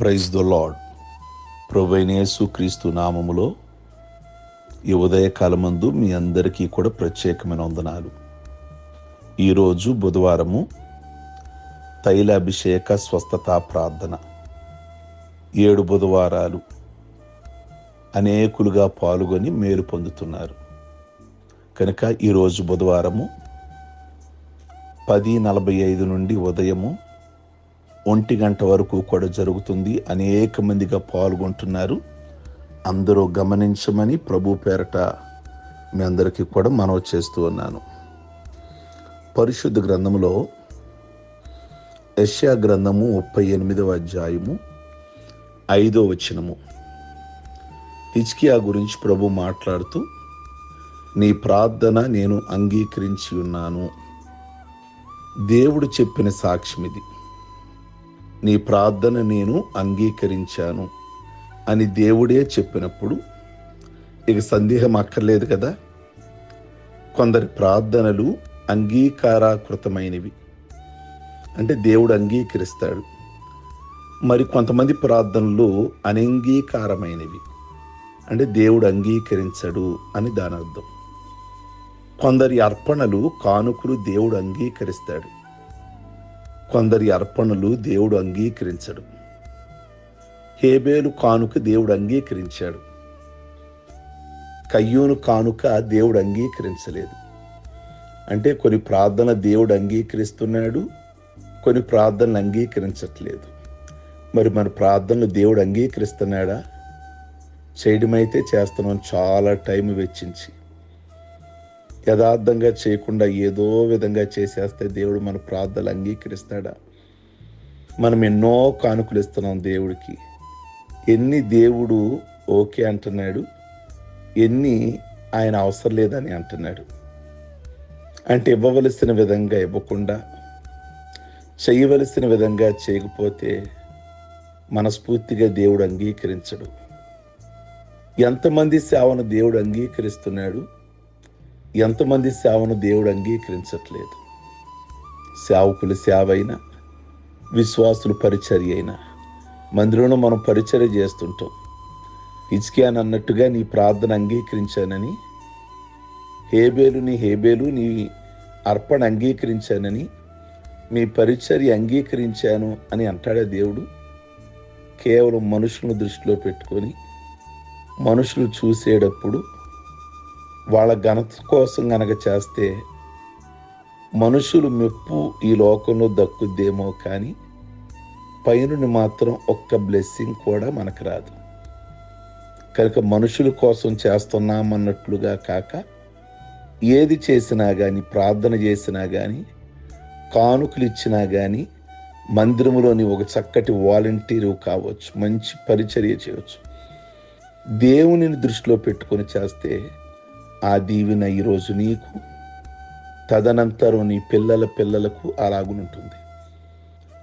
Praise the lord ప్రభైనేసు క్రీస్తు నామములో ఈ ఉదయకాలమందు మీ అందరికీ కూడా ప్రత్యేకమైన వందనాలు. ఈరోజు బుధవారము తైలాభిషేక స్వస్థత ప్రార్థన. ఏడు బుధవారాలు అనేకులుగా పాల్గొని మేలు పొందుతున్నారు. కనుక ఈరోజు బుధవారము పది నలభై ఐదు నుండి ఉదయము ఒంటి గంట వరకు కూడా జరుగుతుంది. అనేక మందిగా పాల్గొంటున్నారు. అందరూ గమనించమని ప్రభు పేరట మీ అందరికీ కూడా మనవి చేస్తూ ఉన్నాను. పరిశుద్ధ గ్రంథములో యష్యా గ్రంథము ముప్పై ఎనిమిదవ అధ్యాయము ఐదో వచనము. హిచ్కియా గురించి ప్రభు మాట్లాడుతూ నీ ప్రార్థన నేను అంగీకరించి ఉన్నాను. దేవుడు చెప్పిన సాక్ష్యం ఇది నీ ప్రార్థన నేను అంగీకరించాను అని దేవుడే చెప్పినప్పుడు ఇక సందేహం అక్కర్లేదు కదా? కొందరి ప్రార్థనలు అంగీకారాకృతమైనవి. అంటే దేవుడు అంగీకరిస్తాడు. మరి కొంతమంది ప్రార్థనలు అనంగీకారమైనవి. అంటే దేవుడు అంగీకరించడు అని దాని అర్థం కొందరి అర్పణలు కానుకలు దేవుడు అంగీకరిస్తాడు. కొందరి అర్పణలు దేవుడు అంగీకరించడు. హేబేలు కానుక దేవుడు అంగీకరించాడు. కయ్యూను కానుక దేవుడు అంగీకరించలేదు. అంటే కొన్ని ప్రార్థన దేవుడు అంగీకరిస్తున్నాడు కొన్ని ప్రార్థనలు అంగీకరించట్లేదు. మరి మన ప్రార్థనలు దేవుడు అంగీకరిస్తున్నాడా? చేయడమైతే చేస్తున్నాం చాలా టైం వెచ్చించి. యథార్థంగా చేయకుండా ఏదో విధంగా చేసేస్తే దేవుడు మన ప్రార్థనలు అంగీకరిస్తాడా? మనం ఎన్నో కానుకలు ఇస్తున్నాం దేవుడికి. ఎన్ని దేవుడు ఓకే అంటున్నాడు? ఎన్ని ఆయన అవసరం లేదని అంటున్నాడు? అంటే ఇవ్వవలసిన విధంగా ఇవ్వకుండా చేయవలసిన విధంగా చేయకపోతే మనస్ఫూర్తిగా దేవుడు అంగీకరించడు. ఎంతమంది సేవను దేవుడు అంగీకరిస్తున్నాడు? ఎంతమంది సేవను దేవుడు అంగీకరించట్లేదు? సేవకులు సేవ అయినా విశ్వాసులు పరిచర్య అయినా మందిరంలో మనం పరిచర్య చేస్తుంటాం. హిజ్కియాన్ అన్నట్టుగా నీ ప్రార్థన అంగీకరించానని హేబేలు నీ హేబేలు నీ అర్పణ అంగీకరించానని మీ పరిచర్య అంగీకరించాను అని అంటాడే దేవుడు? కేవలం మనుషులను దృష్టిలో పెట్టుకొని మనుషులు చూసేటప్పుడు వాళ్ళ ఘనత కోసం గనక చేస్తే మనుషులు మెప్పు ఈ లోకంలో దక్కుద్దేమో కానీ పైనుని మాత్రం ఒక్క బ్లెస్సింగ్ కూడా మనకు రాదు. కనుక మనుషుల కోసం చేస్తున్నామన్నట్లుగా కాక ఏది చేసినా కానీ ప్రార్థన చేసినా కానీ కానుకలు ఇచ్చినా కానీ మందిరంలోని ఒక చక్కటి వాలంటీరు కావచ్చు మంచి పరిచర్య చేయవచ్చు. దేవునిని దృష్టిలో పెట్టుకొని చేస్తే ఆ దీవెన ఈరోజు నీకు తదనంతరం నీ పిల్లల పిల్లలకు అలాగునుంటుంది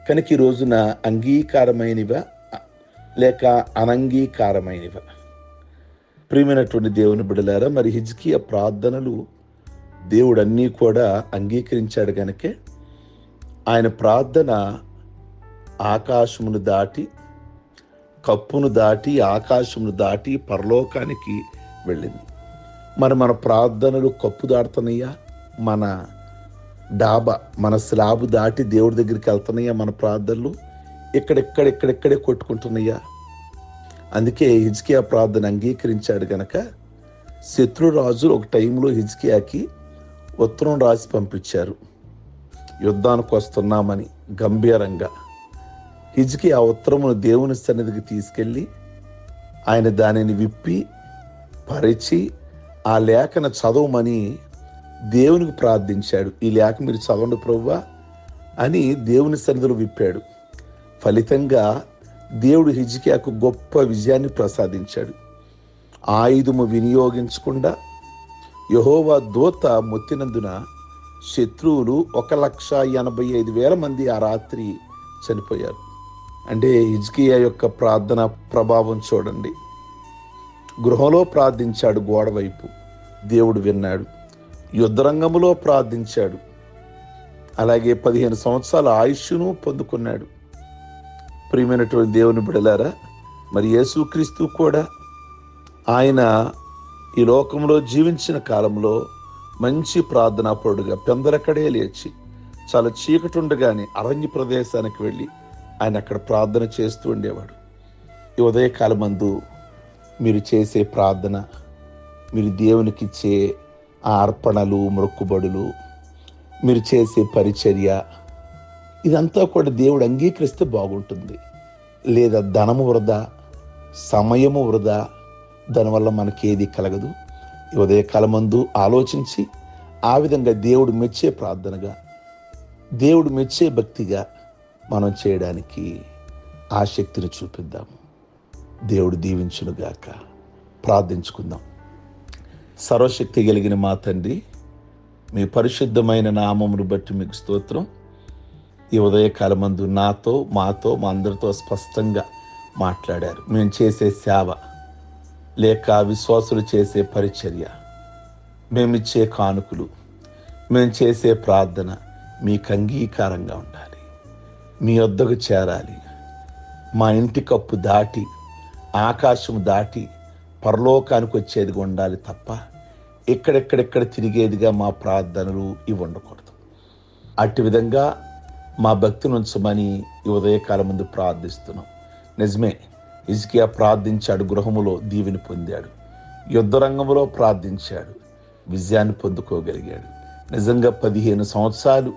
కనుక ఈ రోజున అంగీకారమైనవా లేక అనంగీకారమైనవా. ప్రియమైనటువంటి దేవుని బిడలారా మరి హిజ్కియ ప్రార్థనలు దేవుడు అన్నీ కూడా అంగీకరించాడు కనుకే ఆయన ప్రార్థన ఆకాశమును దాటి కప్పును దాటి ఆకాశమును దాటి పరలోకానికి వెళ్ళింది. మరి మన ప్రార్థనలు కప్పు దాడుతున్నాయా మన డాబా మన స్లాబ్ దాటి దేవుడి దగ్గరికి వెళ్తున్నాయా మన ప్రార్థనలు? ఇక్కడెక్కడెక్కడెక్కడే కొట్టుకుంటున్నాయా? అందుకే హిజ్కియా ప్రార్థన అంగీకరించాడు గనక శత్రురాజులు ఒక టైంలో హిజ్కియాకి ఉత్తరం రాసి పంపించారు. యుద్ధానికి వస్తున్నామని గంభీరంగా. హిజ్కి ఆ ఉత్తరమును దేవుని సన్నిధికి తీసుకెళ్ళి ఆయన దానిని విప్పి పరిచి ఆ లేఖను చదవమని దేవునికి ప్రార్థించాడు. ఈ లేఖ మీరు చదవండి ప్రవ్వా అని దేవుని సన్నిధిలో విప్పాడు. ఫలితంగా దేవుడు హిజ్కియాకు గొప్ప విజయాన్ని ప్రసాదించాడు. ఆయుధము వినియోగించకుండా యహోవా దూత మొత్తినందున శత్రువులు ఒక లక్ష ఎనభై ఐదు వేల మంది ఆ రాత్రి చనిపోయారు. అంటే హిజ్కియా యొక్క ప్రార్థన ప్రభావం చూడండి. గృహంలో ప్రార్థించాడు గోడ వైపు. దేవుడు విన్నాడు. యుద్ధరంగములో ప్రార్థించాడు. అలాగే పదిహేను సంవత్సరాల ఆయుష్ను పొందుకున్నాడు. ప్రియమైనటువంటి దేవుని బిడలారా మరి యేసుక్రీస్తు కూడా ఆయన ఈ లోకంలో జీవించిన కాలంలో మంచి ప్రార్థనాపరుడుగా పెందలక్కడే లేచి చాలా చీకటి ఉండగానే అరణ్య ప్రదేశానికి వెళ్ళి ఆయన అక్కడ ప్రార్థన చేస్తూ ఉండేవాడు. ఈ ఉదయకాలమందు మీరు చేసే ప్రార్థన మీరు దేవునికి ఇచ్చే ఆ అర్పణలు మొక్కుబడులు మీరు చేసే పరిచర్య ఇదంతా కూడా దేవుడు అంగీకరిస్తే బాగుంటుంది. లేదా ధనము వృధా సమయము వృధా దానివల్ల మనకేది కలగదు. ఈ ఉదయకాలమందు ఆలోచించి ఆ విధంగా దేవుడు మెచ్చే ప్రార్థనగా దేవుడు మెచ్చే భక్తిగా మనం చేయడానికి ఆసక్తిని చూపిద్దాము. దేవుడు దీవించునుగాక. ప్రార్థించుకుందాం. సర్వశక్తి కలిగిన మా తండ్రి మీ పరిశుద్ధమైన నామమును బట్టి మీకు స్తోత్రం. ఈ ఉదయకాలమందు నాతో మాతో మా అందరితో స్పష్టంగా మాట్లాడారు. మేము చేసే సేవ లేక విశ్వాసులు చేసే పరిచర్య మేమిచ్చే కానుకలు మేము చేసే ప్రార్థన మీకు అంగీకారంగా ఉండాలి. మీ వద్దకు చేరాలి. మా ఇంటి కప్పు దాటి ఆకాశం దాటి పరలోకానికి వచ్చేదిగా ఉండాలి తప్ప ఎక్కడెక్కడెక్కడ తిరిగేదిగా మా ప్రార్థనలు ఇవి ఉండకూడదు. అట్టి విధంగా మా భక్తిని ఉంచమని ఈ ఉదయకాలం ముందు ప్రార్థిస్తున్నాం. నిజమే ఇజ్కియా ప్రార్థించాడు గృహములో దీవిని పొందాడు యుద్ధరంగంలో ప్రార్థించాడు విజయాన్ని పొందుకోగలిగాడు. నిజంగా పదిహేను సంవత్సరాలు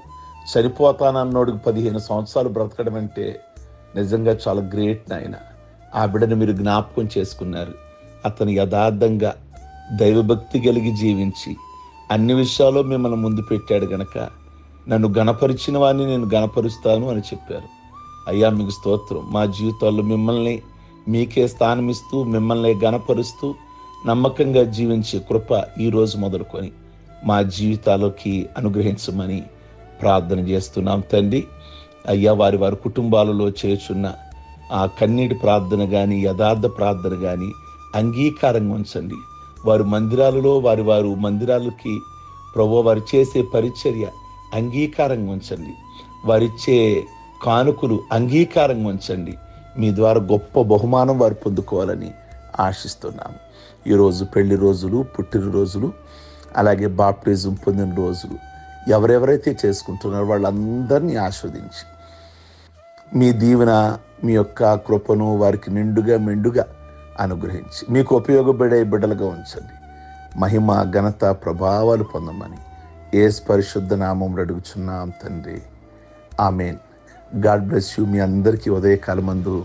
చనిపోతానన్నోడికి పదిహేను సంవత్సరాలు బ్రతకడం అంటే నిజంగా చాలా గ్రేట్ నాయన. ఆ బిడ్డను మీరు జ్ఞాపకం చేసుకున్నారు. అతను యథార్థంగా దైవభక్తి కలిగి జీవించి అన్ని విషయాల్లో మిమ్మల్ని ముందు పెట్టాడు గనక. నన్ను గణపరిచిన వాడిని నేను గణపరుస్తాను అని చెప్పారు. అయ్యా మీకు స్తోత్రం. మా జీవితాల్లో మిమ్మల్ని మీకే స్థానమిస్తూ మిమ్మల్ని గణపరుస్తూ నమ్మకంగా జీవించే కృప ఈ రోజు మొదలుకొని మా జీవితాలకి అనుగ్రహించమని ప్రార్థన చేస్తున్నాం తండ్రి. అయ్యా వారి వారి కుటుంబాలలో చేర్చున్న ఆ కన్నీటి ప్రార్థన కానీ యథార్థ ప్రార్థన కానీ అంగీకారంగా ఉంచండి. వారు మందిరాలలో వారి వారు మందిరాలకి ప్రభు వారు చేసే పరిచర్య అంగీకారంగా ఉంచండి. వారిచ్చే కానుకలు అంగీకారంగా ఉంచండి. మీ ద్వారా గొప్ప బహుమానం వారు పొందుకోవాలని ఆశిస్తున్నాము. ఈరోజు పెళ్ళి రోజులు పుట్టిన రోజులు అలాగే బాప్టిజం పొందిన రోజులు ఎవరెవరైతే చేసుకుంటున్నారో వాళ్ళందరినీ ఆస్వాదించి మీ దీవెన మీ యొక్క కృపను వారికి నిండుగా మెండుగా అనుగ్రహించి. మీకు ఉపయోగపడే బిడ్డలుగా ఉంచండి. మహిమ ఘనత ప్రభావాలు పొందమని ఏస్ పరిశుద్ధ నామం అడుగుచున్నాం తండ్రి. ఆమెన్. గాడ్ బ్లెస్ యూ మీ అందరికీ ఉదయకాలమందు.